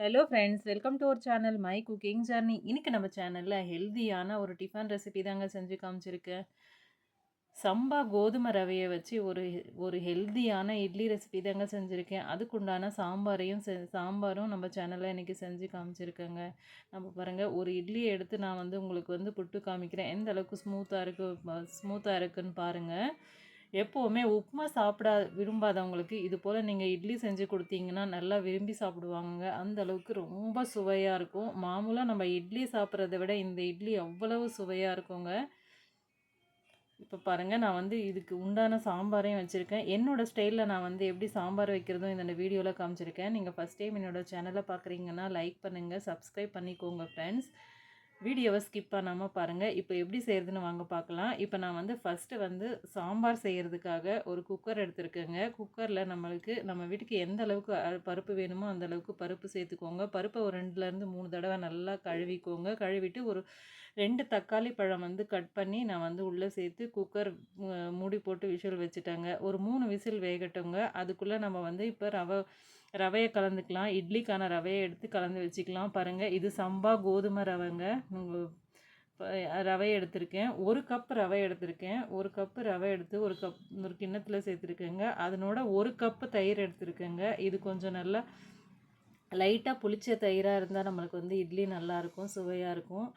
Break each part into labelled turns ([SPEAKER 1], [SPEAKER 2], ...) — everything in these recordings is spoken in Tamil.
[SPEAKER 1] Hello friends welcome to our channel my cooking journey இன்னைக்கு நம்ம சேனலில் ஹெல்தியான ஒரு டிஃபன் ரெசிபி தாங்க செஞ்சு காமிச்சிருக்கேன் சம்பா கோதுமை ரவையை வச்சு ஒரு ஒரு ஹெல்தியான இட்லி ரெசிபி தாங்க செஞ்சுருக்கேன். அதுக்குண்டான சாம்பாரையும் செ சாம்பாரும் நம்ம சேனலில் இன்றைக்கி செஞ்சு காமிச்சிருக்கேங்க. நம்ம பாருங்கள் ஒரு இட்லியை எடுத்து நான் வந்து உங்களுக்கு வந்து புட்டு காமிக்கிறேன். எந்த அளவுக்கு ஸ்மூத்தாக இருக்குது ஸ்மூத்தாக இருக்குன்னு பாருங்கள் எப்போவுமே உப்புமா சாப்பிட விரும்பாதவங்களுக்கு இது போல் நீங்கள் இட்லி செஞ்சு கொடுத்தீங்கன்னா நல்லா விரும்பி சாப்பிடுவாங்க அந்த அளவுக்கு ரொம்ப சுவையாக இருக்கும். மாமூலாக நம்ம இட்லி சாப்பிட்றத விட இந்த இட்லி அவ்வளவு சுவையாக இருக்குங்க. இப்போ பாருங்கள் நான் வந்து இதுக்கு உண்டான சாம்பாரையும் வச்சுருக்கேன். என்னோடய ஸ்டைலில் நான் வந்து எப்படி சாம்பார் வைக்கிறதும் இந்த வீடியோவில் காமிச்சிருக்கேன். நீங்கள் ஃபஸ்ட் டைம் என்னோடய சேனலை பார்க்குறீங்கன்னா லைக் பண்ணுங்கள் சப்ஸ்கிரைப் பண்ணிக்கோங்க ஃப்ரெண்ட்ஸ் வீடியோவை ஸ்கிப் பண்ணாமல் பாருங்கள் இப்போ எப்படி செய்கிறதுன்னு வாங்க பார்க்கலாம் இப்போ நான் வந்து ஃபஸ்ட்டு வந்து சாம்பார் செய்கிறதுக்காக ஒரு குக்கர் எடுத்துருக்கேங்க. குக்கரில் நம்மளுக்கு நம்ம வீட்டுக்கு எந்த அளவுக்கு பருப்பு வேணுமோ அந்த அளவுக்கு பருப்பு சேர்த்துக்கோங்க. பருப்பை ஒரு ரெண்டுலேருந்து மூணு தடவை நல்லா கழுவிக்கோங்க. கழுவிட்டு ஒரு ரெண்டு தக்காளி பழம் வந்து கட் பண்ணி நான் வந்து உள்ளே சேர்த்து குக்கர் மூடி போட்டு விசில் வச்சுட்டேங்க. ஒரு மூணு விசில் வேகட்டுங்க. அதுக்குள்ளே நம்ம வந்து இப்போ ரவை ரவையை கலந்துக்கலாம். இட்லிக்கான ரவையை எடுத்து கலந்து வச்சுக்கலாம். பாருங்கள் இது சம்பா கோதுமை ரவைங்க. ரவை எடுத்திருக்கேன். ஒரு கப் ரவை எடுத்திருக்கேன். ஒரு கப்பு ரவை எடுத்து ஒரு கப் ஒரு கிண்ணத்தில் சேர்த்துருக்கேங்க. அதனோட ஒரு கப்பு தயிர் எடுத்திருக்கேங்க. இது கொஞ்சம் நல்லா லைட்டாக புளிச்ச தயிராக இருந்தால் நம்மளுக்கு வந்து இட்லி நல்லாயிருக்கும் சுவையாக இருக்கும்.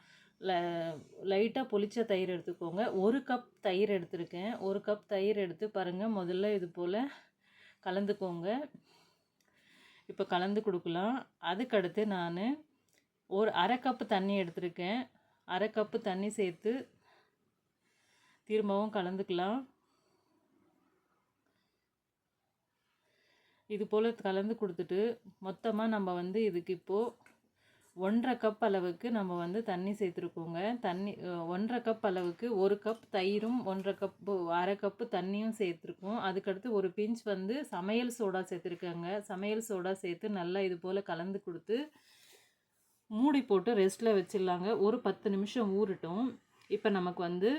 [SPEAKER 1] லைட்டாக புளிச்ச தயிர் எடுத்துக்கோங்க. ஒரு கப் தயிர் எடுத்திருக்கேன். ஒரு கப் தயிர் எடுத்து பாருங்கள் முதல்ல இது போல் கலந்துக்கோங்க. இப்போ கலந்து கொடுக்கலாம். அதுக்கடுத்து நான் ஒரு அரை கப்பு தண்ணி எடுத்திருக்கேன். அரை கப்பு தண்ணி சேர்த்து திரும்பவும் கலந்துக்கலாம். இது போல் கலந்து கொடுத்துட்டு மொத்தமாக நம்ம வந்து இதுக்கு இப்போது ஒன்றரை கப் அளவுக்கு நம்ம வந்து தண்ணி சேர்த்துருக்கோங்க. தண்ணி ஒன்றரை கப் அளவுக்கு ஒரு கப் தயிரும் ஒன்றரை கப்பு அரை கப்பு தண்ணியும் சேர்த்துருக்கோம். அதுக்கடுத்து ஒரு பிஞ்ச் வந்து சமையல் சோடா சேர்த்துருக்கேங்க. சமையல் சோடா சேர்த்து நல்லா இது போல் கலந்து கொடுத்து மூடி போட்டு ரெஸ்ட்டில் வச்சிடலாங்க. ஒரு பத்து நிமிஷம் ஊறட்டும். இப்போ நமக்கு வந்து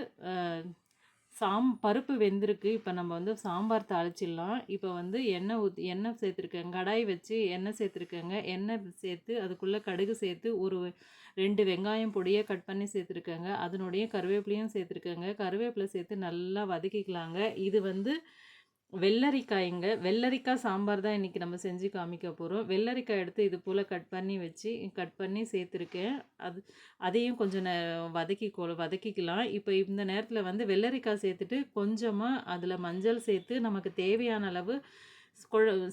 [SPEAKER 1] சாம் பருப்பு வெந்திருக்கு. இப்போ நம்ம வந்து சாம்பார் தாளிச்சிடலாம். இப்போ வந்து எண்ணெய் ஊற்றி எண்ணெய் சேர்த்துருக்கேங்க கடாய் வச்சு எண்ணெய் சேர்த்துருக்கேங்க. எண்ணெய் சேர்த்து அதுக்குள்ளே கடுகு சேர்த்து ஒரு ரெண்டு வெங்காயம் பொடியை கட் பண்ணி சேர்த்துருக்கேங்க. அதனுடைய கருவேப்பிலையும் சேர்த்துருக்கேங்க. கருவேப்பிலை சேர்த்து நல்லா வதக்கிக்கலாங்க. இது வந்து வெள்ளரிக்காய்ங்க. வெள்ளரிக்காய் சாம்பார் தான் இன்றைக்கி நம்ம செஞ்சு காமிக்க போகிறோம் வெள்ளரிக்காய் எடுத்து இது போல் கட் பண்ணி வச்சு கட் பண்ணி சேர்த்துருக்கேன். அது அதையும் கொஞ்சம் நே வதக்கி வதக்கிக்கலாம். இப்போ இந்த நேரத்தில் வந்து வெள்ளரிக்காய் சேர்த்துட்டு கொஞ்சமாக அதில் மஞ்சள் சேர்த்து நமக்கு தேவையான அளவு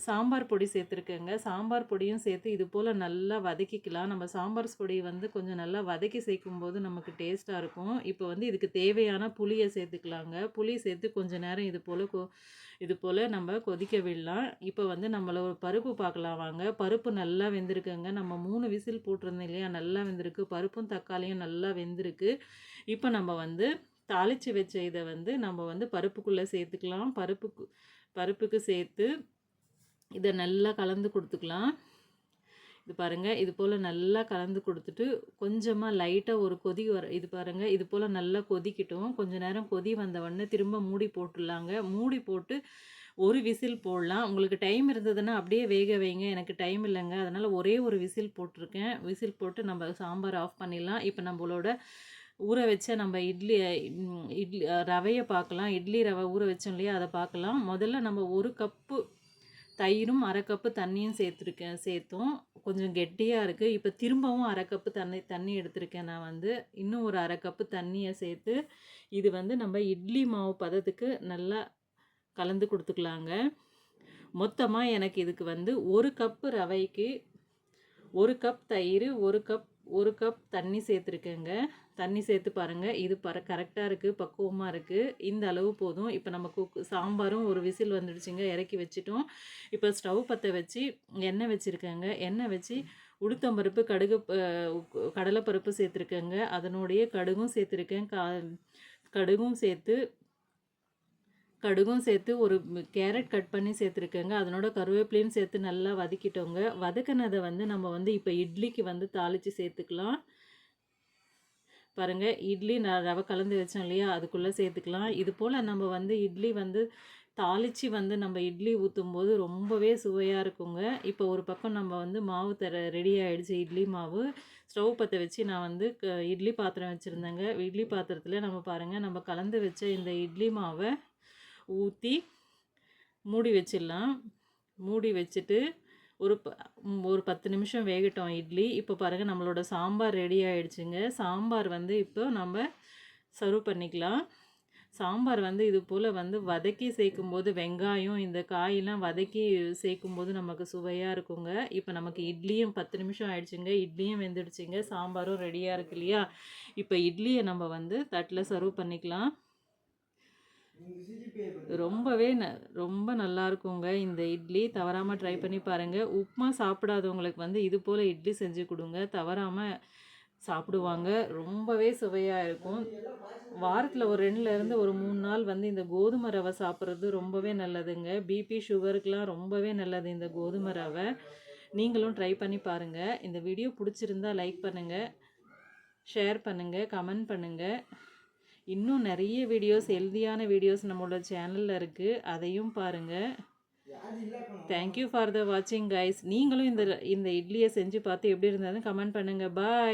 [SPEAKER 1] சாம்பார் பொடி சேர்த்துருக்கேங்க. சாம்பார் பொடியும் சேர்த்து இது போல் நல்லா வதக்கிக்கலாம். நம்ம சாம்பார் பொடி வந்து கொஞ்சம் நல்லா வதக்கி சேர்க்கும் போது நமக்கு டேஸ்ட்டாக இருக்கும். இப்போ வந்து இதுக்கு தேவையான புளியை சேர்த்துக்கலாங்க. புளி சேர்த்து கொஞ்சம் நேரம் இது போல் கொ இது போல் நம்ம கொதிக்க விடலாம். இப்போ வந்து நம்மளோட பருப்பு பார்க்கலாம் வாங்க. பருப்பு நல்லா வெந்திருக்குங்க. நம்ம மூணு விசில் போட்டிருந்தோம் இல்லையா? நல்லா வெந்திருக்கு. பருப்பும் தக்காளியும் நல்லா வெந்திருக்கு. இப்போ நம்ம வந்து தாளித்து வச்ச இதை வந்து நம்ம வந்து பருப்புக்குள்ளே சேர்த்துக்கலாம். பருப்புக்கு பருப்புக்கு சேர்த்து இதை நல்லா கலந்து கொடுத்துக்கலாம். இது பாருங்கள் இது போல் நல்லா கலந்து கொடுத்துட்டு கொஞ்சமாக லைட்டாக ஒரு கொதி வர இது பாருங்கள் இது போல் நல்லா கொதிக்கிட்டோம். கொஞ்சம் நேரம் கொதி வந்தவொடனே திரும்ப மூடி போட்டுடலாங்க. மூடி போட்டு ஒரு விசில் போடலாம். உங்களுக்கு டைம் இருந்ததுன்னா அப்படியே வேக வைங்க. எனக்கு டைம் இல்லைங்க. அதனால் ஒரே ஒரு விசில் போட்டிருக்கேன். விசில் போட்டு நம்ம சாம்பார் ஆஃப் பண்ணிடலாம். இப்போ நம்மளோட ஊற வச்ச நம்ம இட்லி இட்லி ரவையை பார்க்கலாம் இட்லி ரவை ஊற வச்சோம் இல்லையா அதை பார்க்கலாம் முதல்ல நம்ம ஒரு கப்பு தயிரும் அரை கப்பு தண்ணியும் சேர்த்துருக்கேன் சேர்த்தோம். கொஞ்சம் கெட்டியாக இருக்குது இப்போ திரும்பவும் அரை கப்பு தண்ணி தண்ணி எடுத்திருக்கேன் நான் வந்து. இன்னும் ஒரு அரை கப்பு தண்ணியை சேர்த்து இது வந்து நம்ம இட்லி மாவு பதத்துக்கு நல்லா கலந்து கொடுத்துக்கலாங்க. மொத்தமாக எனக்கு இதுக்கு வந்து ஒரு கப்பு ரவைக்கு ஒரு கப் தயிர் ஒரு கப் ஒரு கப் தண்ணி சேர்த்துருக்கேங்க. தண்ணி சேர்த்து பாருங்கள் இது பர கரெக்டாக இருக்குது பக்குவமாக இருக்குது இந்த அளவு போதும். இப்போ நம்ம குக் சாம்பாரும் ஒரு விசில் வந்துடுச்சுங்க. இறக்கி வச்சுட்டோம். இப்போ ஸ்டவ் பற்ற வச்சு எண்ணெய் வச்சுருக்கேங்க. எண்ணெய் வச்சு உளுத்தம்பருப்பு கடுகு கடலைப்பருப்பு சேர்த்துருக்கேங்க. அதனுடைய கடுகும் சேர்த்துருக்கேன். கா கடுகும் சேர்த்து கடுகும் சேர்த்து ஒரு கேரட் கட் பண்ணி சேர்த்துருக்கேங்க. அதனோட கருவேப்பிலையும் சேர்த்து நல்லா வதக்கிட்டோங்க. வதக்கினதை வந்து நம்ம வந்து இப்போ இட்லிக்கு வந்து தாளித்து சேர்த்துக்கலாம். பாருங்கள் இட்லி நான் ரவை கலந்து வச்சோம் இல்லையா அதுக்குள்ளே சேர்த்துக்கலாம். இது போல் நம்ம வந்து இட்லி வந்து தாளித்து வந்து நம்ம இட்லி ஊற்றும் போது ரொம்பவே சுவையாக இருக்குங்க. இப்போ ஒரு பக்கம் நம்ம வந்து மாவு தர ரெடி ஆகிடுச்சு இட்லி மாவு. ஸ்டவ் பற்ற வச்சு நான் வந்து க இட்லி பாத்திரம் வச்சுருந்தேங்க. இட்லி பாத்திரத்தில் நம்ம பாருங்கள் நம்ம கலந்து வச்ச இந்த இட்லி மாவை ஊற்றி மூடி வச்சிடலாம். மூடி வச்சுட்டு ஒரு ப ஒரு பத்து நிமிஷம் வேகட்டும் இட்லி. இப்போ பாருங்கள் நம்மளோட சாம்பார் ரெடி ஆகிடுச்சுங்க சாம்பார் வந்து இப்போ நம்ம சர்வ் பண்ணிக்கலாம். சாம்பார் வந்து இது போல் வந்து வதக்கி சேர்க்கும்போது வெங்காயம் இந்த காயெல்லாம் வதக்கி சேர்க்கும்போது நமக்கு சுவையாக இருக்குங்க. இப்போ நமக்கு இட்லியும் பத்து நிமிஷம் ஆயிடுச்சுங்க. இட்லியும் வெந்துடுச்சுங்க. சாம்பாரும் ரெடியாக இருக்கு இல்லையா? இப்போ இட்லியை நம்ம வந்து தட்டில் சர்வ் பண்ணிக்கலாம். ரொம்பவே ந ரொம்ப நல்லா இருக்குங்க. இந்த இட்லி தவறாமல் ட்ரை பண்ணி பாருங்கள் உப்புமா சாப்பிடாதவங்களுக்கு வந்து இது போல் இட்லி செஞ்சு கொடுங்க. தவறாமல் சாப்பிடுவாங்க. ரொம்பவே சுவையாக இருக்கும். வாரத்தில் ஒரு ரெண்டுலேருந்து ஒரு மூணு நாள் வந்து இந்த கோதுமை ரவை சாப்பிட்றது ரொம்பவே நல்லதுங்க. பிபி சுகருக்கெலாம் ரொம்பவே நல்லது இந்த கோதுமை ரவை. நீங்களும் ட்ரை பண்ணி பாருங்கள் இந்த வீடியோ பிடிச்சிருந்தா லைக் பண்ணுங்கள் ஷேர் பண்ணுங்கள் கமெண்ட் பண்ணுங்கள் இன்னும் நிறைய வீடியோஸ் ஹெல்தியான வீடியோஸ் நம்மளோட சேனலில் இருக்குது அதையும் பாருங்கள் தேங்க்யூ ஃபார் த வாட்சிங் கைஸ் நீங்களும் இந்த இந்த இட்லியை செஞ்சு பார்த்து எப்படி இருந்தாலும் கமெண்ட் பண்ணுங்கள் பாய்